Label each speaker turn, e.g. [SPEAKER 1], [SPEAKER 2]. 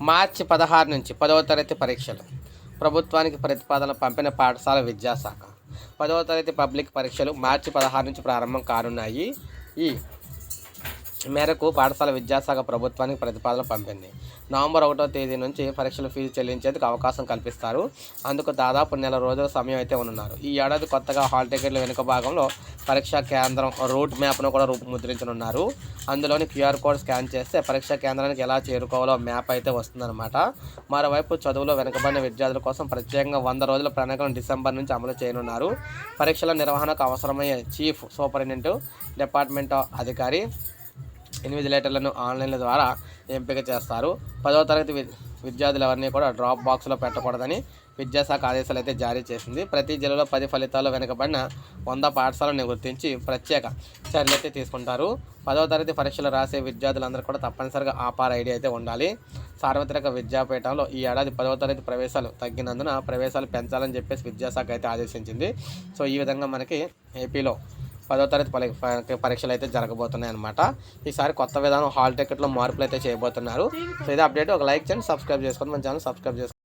[SPEAKER 1] మార్చి పదహారు నుంచి పదవ తరగతి పరీక్షలు. ప్రభుత్వానికి ప్రతిపాదన పంపిన పాఠశాల విద్యాశాఖ. పదవ తరగతి పబ్లిక్ పరీక్షలు మార్చి పదహారు నుంచి ప్రారంభం కానున్నాయి. ఈ మేరకు పాఠశాల విద్యాశాఖ ప్రభుత్వానికి ప్రతిపాదన పంపింది. నవంబర్ ఒకటో తేదీ నుంచి పరీక్షల ఫీజు చెల్లించేందుకు అవకాశం కల్పిస్తారు. అందుకు దాదాపు నెల రోజుల సమయం అయితే ఉన్నారు ఈ ఏడాది కొత్తగా హాల్ టికెట్ల వెనుక భాగంలో పరీక్షా కేంద్రం రూట్ మ్యాప్ను కూడా రూపుముద్రించనున్నారు. అందులోని క్యూఆర్ కోడ్ స్కాన్ చేస్తే పరీక్షా కేంద్రానికి ఎలా చేరుకోవాలో మ్యాప్ అయితే వస్తుందన్నమాట. మరోవైపు చదువులో వెనుకబడిన విద్యార్థుల కోసం ప్రత్యేకంగా వంద రోజుల ప్రణాళికను డిసెంబర్ నుంచి అమలు చేయనున్నారు. పరీక్షల నిర్వహణకు అవసరమయ్యే చీఫ్ సూపరింటెండెంట్ డిపార్ట్మెంట్ అధికారి ఇన్విజిలేటర్లను ఆన్లైన్ల ద్వారా ఎంపిక చేస్తారు. పదవ తరగతి విద్యార్థులు ఎవరిని కూడా డ్రాప్ బాక్స్లో పెట్టకూడదని విద్యాశాఖ ఆదేశాలు అయితే జారీ చేసింది. ప్రతి జిల్లాలో పది ఫలితాల్లో వెనుకబడిన వంద పాఠశాలను గుర్తించి ప్రత్యేక చర్యలు అయితే తీసుకుంటారు. పదవ తరగతి పరీక్షలు రాసే విద్యార్థులందరూ కూడా తప్పనిసరిగా ఆపార్ ఐడి అయితే ఉండాలి. సార్వత్రిక విద్యాపీఠంలో ఈ ఏడాది పదవ తరగతి ప్రవేశాలు తగ్గినందున ప్రవేశాలు పెంచాలని చెప్పేసి విద్యాశాఖ అయితే ఆదేశించింది. సో ఈ విధంగా మనకి ఏపీలో పదో తరగతి పరీక్షలు అయితే జరగబోతున్నాయి అనమాట ఈసారి కొత్త విధానం హాల్ టికెట్లో మార్పులు అయితే చేయబోతున్నారు. సో ఇది అప్డేట్ ఒక లైక్ చేయండి సబ్స్క్రైబ్ చేసుకోండి. మన ఛానల్ సబ్స్క్రైబ్ చేసుకోండి.